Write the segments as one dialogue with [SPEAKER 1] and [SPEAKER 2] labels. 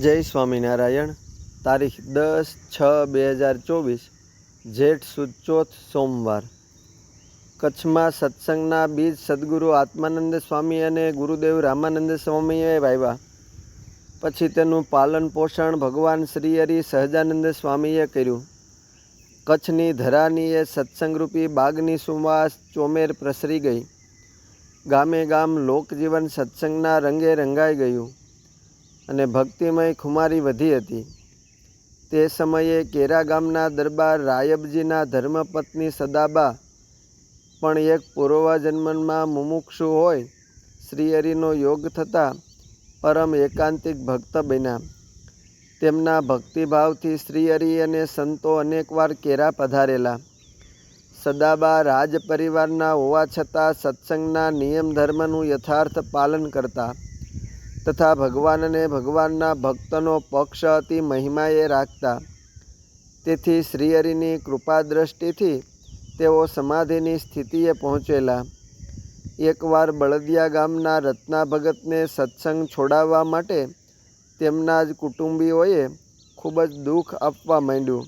[SPEAKER 1] જય સ્વામિનારાયણ. તારીખ દસ છ બે હજાર ચોવીસ, જેઠ સુદ ચોથ સોમવાર. કચ્છમાં સત્સંગના બીજ સદગુરુ આત્માનંદ સ્વામી અને ગુરુદેવ રામાનંદ સ્વામીએ વાવ્યા. પછી તેનું પાલન પોષણ ભગવાન શ્રી હરિ સહજાનંદ સ્વામીએ કર્યું. કચ્છની ધરાનીએ સત્સંગરૂપી બાગની સુવાસ ચોમેર પ્રસરી ગઈ. ગામે ગામ લોકજીવન સત્સંગના રંગે રંગાઈ ગયું. અને ભક્તિમય ખુમારી વધી હતી. તે સમયે કેરા ગામના દરબાર રાયબજીના ધર્મપત્ની સદાબા પણ એક પૂર્વજન્મમાં મુમુક્ષુ હોય, શ્રીહરિનો યોગ થતાં પરમ એકાંતિક ભક્ત બન્યા. તેમના ભક્તિભાવથી શ્રીહરિ અને સંતો અનેકવાર કેરા પધારેલા. સદાબા રાજ પરિવારના હોવા છતાં સત્સંગના નિયમ ધર્મનું યથાર્થ પાલન કરતા તથા ભગવાનને ભગવાનના ભક્તનો પક્ષ અતિ મહિમાએ રાખતા. તેથી શ્રીહરિની કૃપા દ્રષ્ટિથી તેઓ સમાધિની સ્થિતિએ પહોંચેલા. એકવાર બળદિયા ગામના રત્ના ભગતને સત્સંગ છોડાવવા માટે તેમના જ કુટુંબીઓએ ખૂબ જ દુઃખ આપવા માંડ્યું.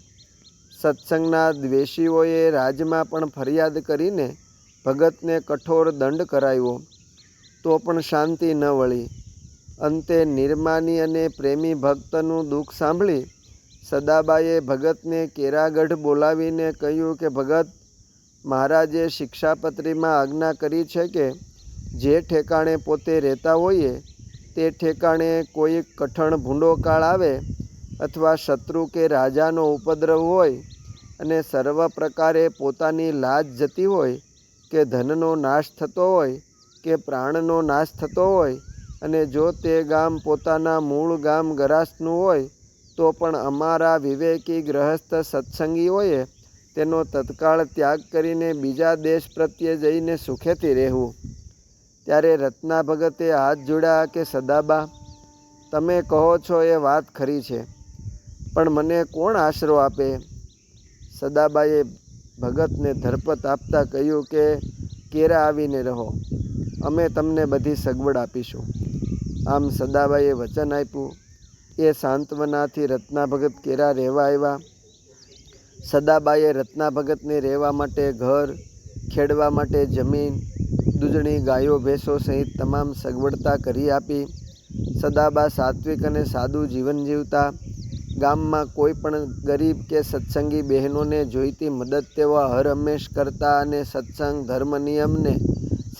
[SPEAKER 1] સત્સંગના દ્વેષીઓએ રાજમાં પણ ફરિયાદ કરીને ભગતને કઠોર દંડ કરાવ્યો તો પણ શાંતિ ન વળી. અંતે નિર્માની અને પ્રેમી ભક્તનું દુઃખ સાંભળી સદાબાએ ભગતને કેરાગઢ બોલાવીને કહ્યું કે, ભગત, મહારાજે શિક્ષાપત્રીમાં આજ્ઞા કરી છે કે, જે ઠેકાણે પોતે રહેતા હોઈએ, તે ઠેકાણે કોઈ કઠણ ભૂંડો કાળ આવે અથવા શત્રુ કે રાજાનો ઉપદ્રવ હોય અને સર્વ પ્રકારે પોતાની લાજ જતી હોય કે ધનનો નાશ થતો હોય કે પ્રાણનો નાશ થતો હોય અને જો તે ગામ પોતાના મૂળ ગામ ગરાસનું હોય, તો પણ અમારા વિવેકી ગ્રહસ્થ સત્સંગીઓએ તેનો તત્કાળ ત્યાગ કરીને બીજા દેશ પ્રત્યે જઈને સુખેથી રહેવું. ત્યારે રત્ના ભગતે હાથ જોડ્યા કે, સદાબા, તમે કહો છો એ વાત ખરી છે, પણ મને કોણ આશરો આપે? સદાબાએ ભગતને ધરપત આપતા કહ્યું કે, કેરા આવીને રહો. અમે તમને બધી સગવડ આપીશું. આમ સદાબાઈએ વચન આપ્યું. એ સાંત્વનાથી રત્ના ભગત કેરા રહેવા આવ્યા. સદાબાઈએ રત્ના ભગતને રહેવા માટે ઘર, ખેડવા માટે જમીન, દૂધણી, ગાયો, ભેંસો સહિત તમામ સગવડતા કરી આપી. સદાબા સાત્વિક અને સાદું જીવન જીવતા. ગામમાં કોઈ પણ ગરીબ કે સત્સંગી બહેનોને જોઈતી મદદ તેઓ હર હંમેશ કરતા અને સત્સંગ, ધર્મ નિયમને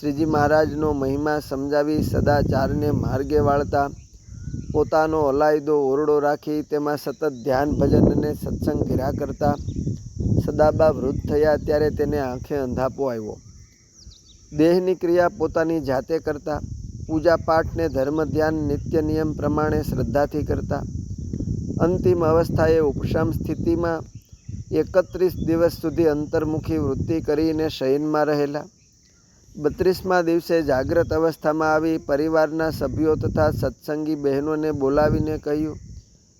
[SPEAKER 1] શ્રીજી મહારાજનો મહિમા સમજાવી સદાચારને માર્ગે વાળતા પોતાનો અલાયદો ઓરડો રાખી તેમાં સતત ધ્યાન, ભજન અને સત્સંગ કર્યા કરતા સદાબા વૃદ્ધ થયા ત્યારે તેને આંખે અંધાપો આવ્યો. દેહની ક્રિયા પોતાની જાતે કરતા, પૂજા પાઠને ધર્મ, ધ્યાન, નિત્ય નિયમ પ્રમાણે શ્રદ્ધાથી કરતા. અંતિમ અવસ્થાએ ઉપશમ સ્થિતિમાં એકત્રીસ દિવસ સુધી અંતર્મુખી વૃત્તિ કરીને શયનમાં રહેલા. બત્રીસમા દિવસે જાગ્રત અવસ્થામાં આવી પરિવારના સભ્યો તથા સત્સંગી બહેનોને બોલાવીને કહ્યું,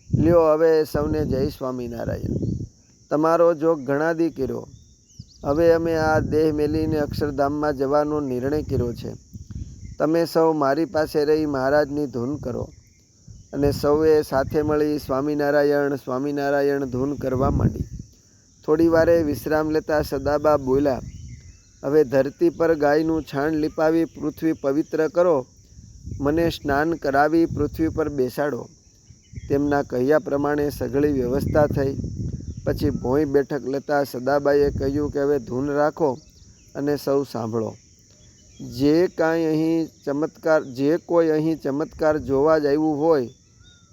[SPEAKER 1] લ્યો હવે સૌને જય સ્વામિનારાયણ. તમારો જોગ ઘણાદી કર્યો હવે અમે આ દેહ મેલીને અક્ષરધામમાં જવાનો નિર્ણય કર્યો છે. તમે સૌ મારી પાસે રહી મહારાજની ધૂન કરો અને સૌએ સાથે મળી સ્વામિનારાયણ સ્વામિનારાયણ ધૂન કરવા માંડી. થોડી વારે વિશ્રામ લેતા સદાબા બોલ્યા હવે ધરતી પર ગાયનું છાણ લીપાવી પૃથ્વી પવિત્ર કરો. મને સ્નાન કરાવી પૃથ્વી પર બેસાડો. તેમના કહ્યા પ્રમાણે સઘળી વ્યવસ્થા થઈ. પછી ભોંય બેઠક લેતા સદાબાઈએ કહ્યું કે હવે ધૂન રાખો અને સૌ સાંભળો. જે કાંઈ અહીં ચમત્કાર, જે કોઈ અહીં ચમત્કાર જોવા જ આવ્યું હોય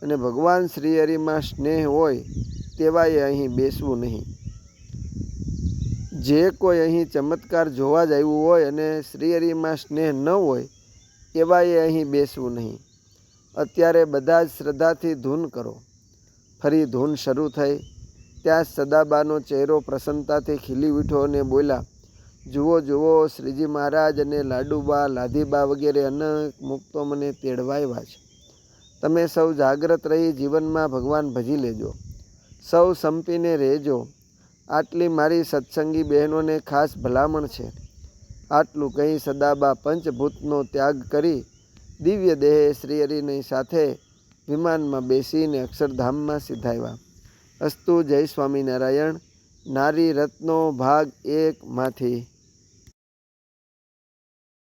[SPEAKER 1] અને ભગવાન શ્રીહરિમાં સ્નેહ હોય, તેવાએ અહીં બેસવું નહીં. જે કોઈ અહીં ચમત્કાર જોવા જ આવ્યું હોય અને શ્રીહરિમાં સ્નેહ ન હોય એવાએ અહીં બેસવું નહીં. અત્યારે બધા જ શ્રદ્ધાથી ધૂન કરો. ફરી ધૂન શરૂ થઈ. ત્યાં સદાબાનો ચહેરો પ્રસન્નતાથી ખીલી ઉઠ્યો અને બોલ્યા, જુઓ જુઓ, શ્રીજી મહારાજ અને લાડુબા, લાધીબા વગેરે અનેક મુક્તો મને તેડવા આવ્યા છે. તમે સૌ જાગ્રત રહી જીવનમાં ભગવાન ભજી લેજો. સૌ સંપીને રહેજો. આટલી મારી સત્સંગી બહેનોને ખાસ ભલામણ છે. આટલું કહી સદાબા પંચભૂતનો ત્યાગ કરી દિવ્ય દેહે શ્રી હરિની સાથે વિમાનમાં બેસીને અક્ષરધામમાં સીધાવ્યા. અસ્તુ જય સ્વામિનારાયણ. નારી રત્નો ભાગ એકમાંથી